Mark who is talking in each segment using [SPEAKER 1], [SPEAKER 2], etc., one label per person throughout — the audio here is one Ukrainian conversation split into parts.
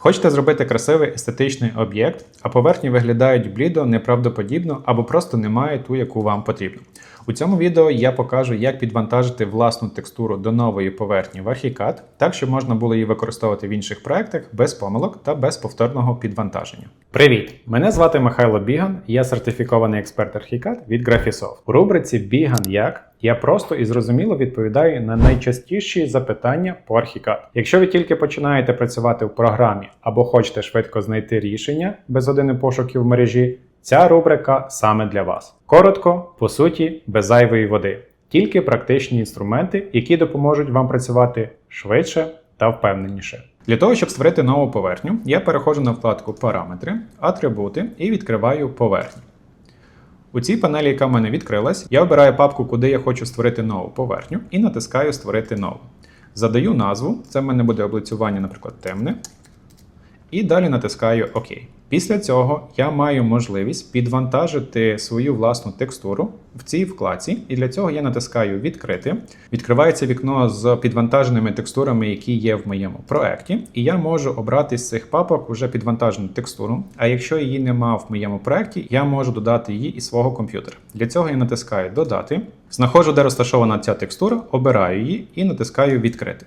[SPEAKER 1] Хочете зробити красивий естетичний об'єкт, а поверхні виглядають блідо, неправдоподібно або просто немає ту, яку вам потрібно. У цьому відео я покажу, як підвантажити власну текстуру до нової поверхні в Archicad, так щоб можна було її використовувати в інших проектах без помилок та без повторного підвантаження. Привіт! Мене звати Михайло Біган, я сертифікований експерт Archicad від Graphisoft. У рубриці Біган як я просто і зрозуміло відповідаю на найчастіші запитання по Archicad. Якщо ви тільки починаєте працювати в програмі або хочете швидко знайти рішення без години пошуків в мережі, ця рубрика саме для вас. Коротко, по суті, без зайвої води. Тільки практичні інструменти, які допоможуть вам працювати швидше та впевненіше. Для того, щоб створити нову поверхню, я переходжу на вкладку Параметри, Атрибути і відкриваю поверхню. У цій панелі, яка в мене відкрилась, я обираю папку, куди я хочу створити нову поверхню, і натискаю Створити нову. Задаю назву, це в мене буде облицювання, наприклад, темне. І далі натискаю ОК. Після цього я маю можливість підвантажити свою власну текстуру в цій вкладці, і для цього я натискаю Відкрити. Відкривається вікно з підвантаженими текстурами, які є в моєму проекті, і я можу обрати з цих папок вже підвантажену текстуру. А якщо її нема в моєму проекті, я можу додати її із свого комп'ютера. Для цього я натискаю Додати, знаходжу, де розташована ця текстура, обираю її і натискаю Відкрити.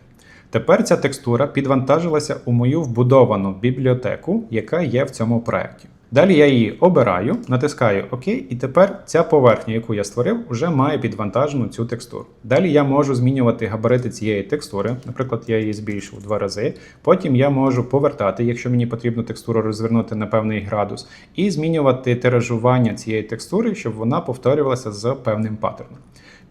[SPEAKER 1] Тепер ця текстура підвантажилася у мою вбудовану бібліотеку, яка є в цьому проєкті. Далі я її обираю, натискаю ОК, і тепер ця поверхня, яку я створив, вже має підвантажену цю текстуру. Далі я можу змінювати габарити цієї текстури, наприклад, я її збільшу в два рази. Потім я можу повертати, якщо мені потрібно текстуру розвернути на певний градус, і змінювати тиражування цієї текстури, щоб вона повторювалася з певним паттерном.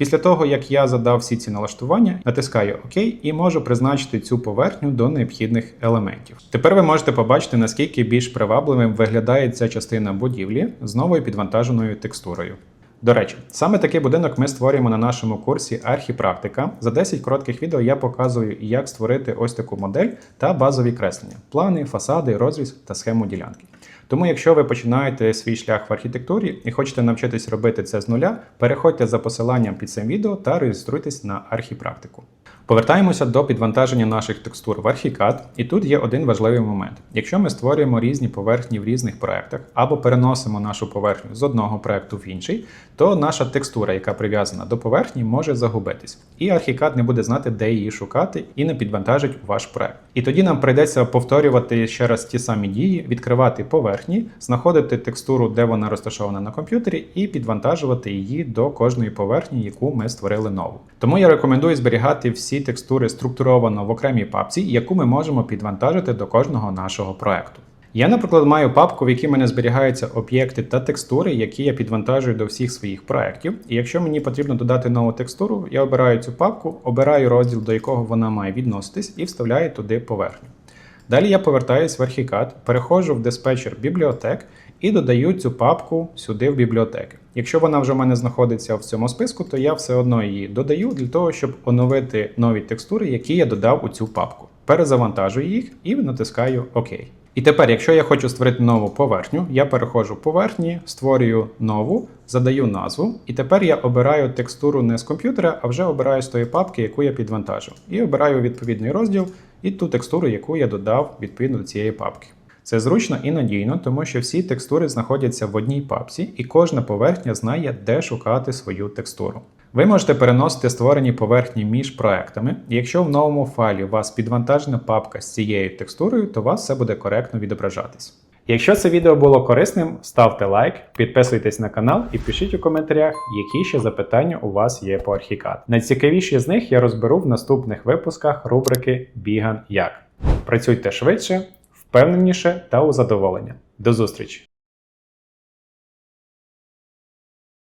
[SPEAKER 1] Після того, як я задав всі ці налаштування, натискаю ОК і можу призначити цю поверхню до необхідних елементів. Тепер ви можете побачити, наскільки більш привабливим виглядає ця частина будівлі з новою підвантаженою текстурою. До речі, саме такий будинок ми створюємо на нашому курсі Архіпрактика. За 10 коротких відео я показую, як створити ось таку модель та базові креслення, плани, фасади, розріз та схему ділянки. Тому, якщо ви починаєте свій шлях в архітектурі і хочете навчитись робити це з нуля, переходьте за посиланням під цим відео та реєструйтесь на архіпрактику. Повертаємося до підвантаження наших текстур в Archicad, і тут є один важливий момент. Якщо ми створюємо різні поверхні в різних проектах або переносимо нашу поверхню з одного проекту в інший, то наша текстура, яка прив'язана до поверхні, може загубитись. І Archicad не буде знати, де її шукати, і не підвантажить ваш проект. І тоді нам прийдеться повторювати ще раз ті самі дії, відкривати поверхні, знаходити текстуру, де вона розташована на комп'ютері, і підвантажувати її до кожної поверхні, яку ми створили нову. Тому я рекомендую зберігати всі текстури структуровано в окремій папці, яку ми можемо підвантажити до кожного нашого проекту. Я, наприклад, маю папку, в якій мене зберігаються об'єкти та текстури, які я підвантажую до всіх своїх проєктів. І якщо мені потрібно додати нову текстуру, я обираю цю папку, обираю розділ, до якого вона має відноситись, і вставляю туди поверхню. Далі я повертаюсь в архікад, переходжу в диспетчер бібліотек і додаю цю папку сюди в бібліотеки. Якщо вона вже в мене знаходиться в цьому списку, то я все одно її додаю для того, щоб оновити нові текстури, які я додав у цю папку. Перезавантажую їх і натискаю ОК. І тепер, якщо я хочу створити нову поверхню, я переходжу в поверхні, створюю нову, задаю назву, і тепер я обираю текстуру не з комп'ютера, а вже обираю з тої папки, яку я підвантажив. І обираю відповідний розділ і ту текстуру, яку я додав відповідно до цієї папки. Це зручно і надійно, тому що всі текстури знаходяться в одній папці, і кожна поверхня знає, де шукати свою текстуру. Ви можете переносити створені поверхні між проектами, якщо в новому файлі у вас підвантажена папка з цією текстурою, то у вас все буде коректно відображатись. Якщо це відео було корисним, ставте лайк, підписуйтесь на канал і пишіть у коментарях, які ще запитання у вас є по Archicad. Найцікавіші з них я розберу в наступних випусках рубрики Біган як. Працюйте швидше, впевненіше та у задоволення. До зустрічі!